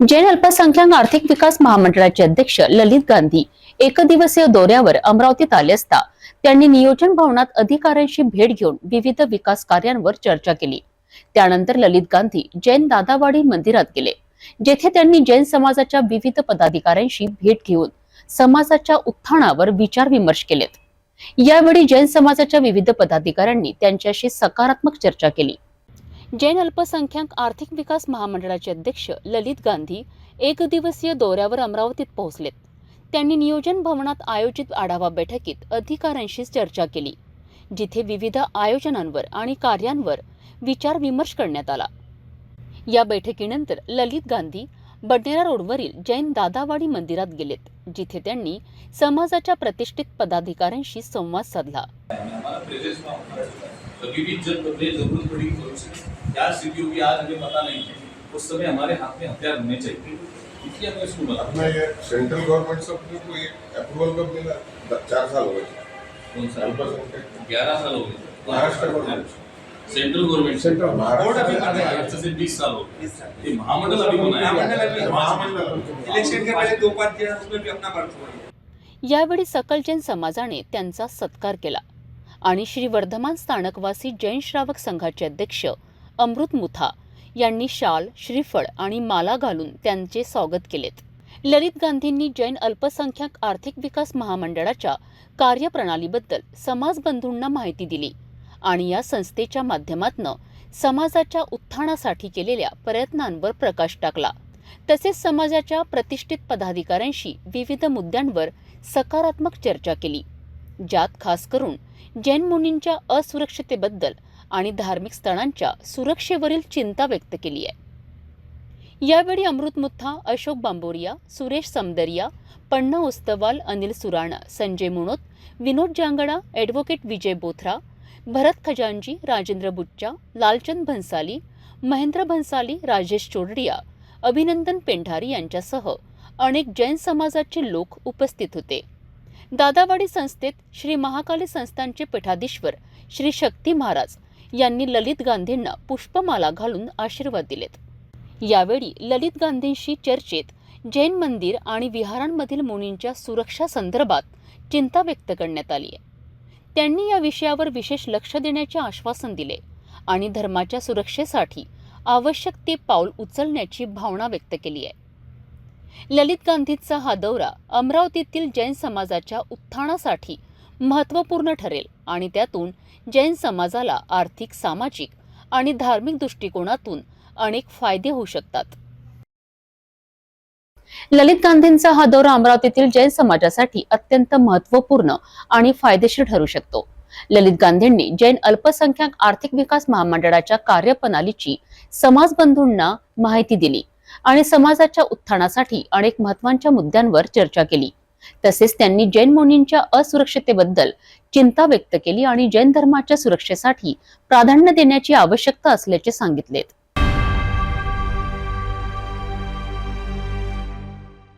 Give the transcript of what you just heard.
जैन अल्पसंख्याक आर्थिक विकास महामंडळाचे अध्यक्ष ललित गांधी एकदिवसीय दौऱ्यावर अमरावतीत आले असता त्यांनी नियोजन भवनात अधिकाऱ्यांशी भेट घेऊन विविध विकास कार्यांवर चर्चा केली. त्यानंतर ललित गांधी जैन दादावाडी मंदिरात गेले जेथे त्यांनी जैन समाजाच्या विविध पदाधिकाऱ्यांशी भेट घेऊन समाजाच्या उत्थानावर विचार विमर्श केलेत. यावेळी जैन समाजाच्या विविध पदाधिकाऱ्यांनी त्यांच्याशी सकारात्मक चर्चा केली. जैन अल्पसंख्याक आर्थिक विकास महामंडळाचे अध्यक्ष ललित गांधी एक दिवसीय दौऱ्यावर अमरावतीत पोहोचलेत. त्यांनी नियोजन भवनात आयोजित आढावा बैठकीत अधिकाऱ्यांशी चर्चा केली जिथे विविध आयोजनांवर आणि कार्यांवर विचार विमर्श करण्यात आला. या बैठकीनंतर ललित गांधी बडनेरा रोडवरील जैन दादावाडी मंदिरात गेलेत जिथे त्यांनी समाजाच्या प्रतिष्ठित पदाधिकाऱ्यांशी संवाद साधला. प्रेजेंस चाहिए कभी भी जब कभी जरूरत पड़ी भविष्य में क्या स्थिति होगी आज हमें पता नहीं. है उस समय हमारे हाथ में हथियार होने चाहिए. इसलिए हमें इसको बता अपना ये सेंट्रल गवर्नमेंट से अपने को ये अप्रूवल कब मिला चार साल हो गए कौन सा ग्यारह साल हो गए Maharashtra government central government central board अभी महाराष्ट्र महाराष्ट्र से बीस साल हो गए ये महामंडल अभी बनाया महामंडल अभी- महामंडल इलेक्शन के पहले दो बार किया उसमें भी अपना बर्थ हुआ है. यावेळी सकल जैन समाजाने त्यांचा सत्कार केला. आणि श्री वर्धमान स्थानकवासी जैन श्रावक संघाचे अध्यक्ष अमृत मुथा यांनी शाल श्रीफळ आणि माला घालून त्यांचे स्वागत केलेत. ललित गांधींनी जैन अल्पसंख्याक आर्थिक विकास महामंडळाच्या कार्यप्रणालीबद्दल समाज बंधूंना माहिती दिली आणि या संस्थेच्या माध्यमातून समाजाच्या उत्थानासाठी केलेल्या प्रयत्नांवर प्रकाश टाकला. तसेच समाजाच्या प्रतिष्ठित पदाधिकाऱ्यांशी विविध मुद्द्यांवर सकारात्मक चर्चा केली ज्यात खास करून जैन मुनींच्या असुरक्षतेबद्दल आणि धार्मिक स्थळांच्या सुरक्षेवरील चिंता व्यक्त केली आहे. यावेळी अमृत मुथा अशोक बांबोरिया सुरेश समदरिया पण्णा उस्तवाल अनिल सुराणा संजय मुणोत विनोद जांगडा ॲडव्होकेट विजय बोथरा भरत खजांजी राजेंद्र बुच्चा लालचंद भन्साली महेंद्र भन्साली राजेश चोरडिया अभिनंदन पेंढारी यांच्यासह अनेक जैन समाजाचे लोक उपस्थित होते. दादावाडी संस्थेत श्री महाकाली संस्थानचे पीठाधीश्वर श्री शक्ती महाराज यांनी ललित गांधींना पुष्पमाला घालून आशीर्वाद दिलेत. यावेळी ललित गांधींशी चर्चेत जैन मंदिर आणि विहारांमधील मुनींच्या सुरक्षा संदर्भात चिंता व्यक्त करण्यात आली आहे. त्यांनी या विषयावर विशेष लक्ष देण्याचे आश्वासन दिले आणि धर्माच्या सुरक्षेसाठी आवश्यक ते पाऊल उचलण्याची भावना व्यक्त केली आहे. ललित गांधींचा हा दौरा अमरावतीतील जैन समाजाच्या उत्थानासाठी महत्त्वपूर्ण ठरेल आणि त्यातून जैन समाजाला आर्थिक सामाजिक आणि धार्मिक दृष्टिकोनातून अनेक फायदे होऊ शकतात. ललित गांधींचा हा दौरा अमरावतीतील जैन समाजासाठी अत्यंत महत्त्वपूर्ण आणि फायदेशीर ठरू शकतो. ललित गांधींनी जैन अल्पसंख्याक आर्थिक विकास महामंडळाच्या कार्यप्रणालीची समाज बंधूंना माहिती दिली. आणि समाजाच्या उत्थानासाठी अनेक महत्त्वाच्या मुद्द्यांवर चर्चा केली. तसेच त्यांनी जैन मुनींच्या असुरक्षतेबद्दल चिंता व्यक्त केली आणि जैन धर्माच्या सुरक्षेसाठी प्राधान्य देण्याची आवश्यकता असल्याचे सांगितलेत.